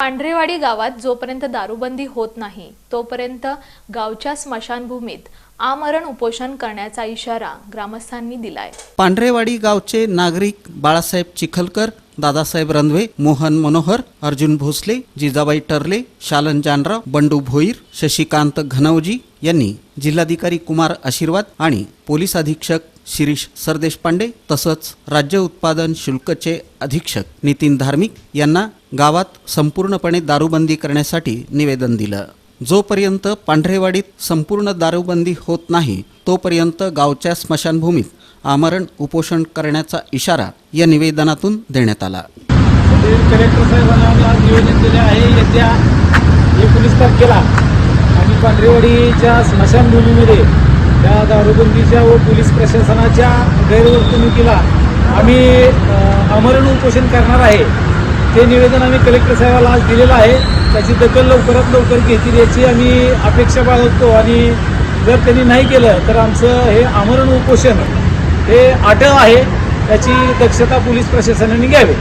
पांढरेवाडी गावात जोपर्यंत दारूबंदी होत नाही तोपर्यंत गावच्या स्मशानभूमीत आमरण उपोषण करण्याचा इशारा ग्रामस्थांनी दिलाय. पांढरेवाडी गावचे नागरिक बाळासाहेब चिखलकर दादासाहेब रंधवे मोहन मनोहर अर्जुन भोसले जिजाबाई टरले शालन जानराव बंडू भोईर शशिकांत घनवजी यांनी जिल्हाधिकारी कुमार आशीर्वाद आणि पोलीस अधीक्षक शिरीष सरदेशपांडे तसंच राज्य उत्पादन शुल्कचे अधीक्षक नितीन धार्मिक यांना गावात संपूर्णपणे दारूबंदी करण्यासाठी निवेदन दिलं. जोपर्यंत पांढरेवाडीत संपूर्ण दारूबंदी होत नाही तोपर्यंत गावच्या स्मशानभूमीत आमरण उपोषण करण्याचा इशारा या निवेदनातून देण्यात आला. ते कलेक्टर साहेबांना आज निवेदन दिले आहे. येत्या एकोणीस तारखेला आम्ही पांढरेवाडीच्या स्मशानभूमीमध्ये त्या दारूबंदीच्या व पोलीस प्रशासनाच्या गैरवर्तणुकीला आम्ही आमरण उपोषण करणार आहे. ते निवेदन आम्ही कलेक्टर साहेबाला आज दिलेलं आहे. त्याची दखल लवकरात लवकर घेतील याची आम्ही अपेक्षा बाळगतो. आणि जर त्यांनी नाही केलं तर आमचं हे आमरण उपोषण हे अटळ आहे. त्याची दक्षता पोलीस प्रशासनाने घ्यावी.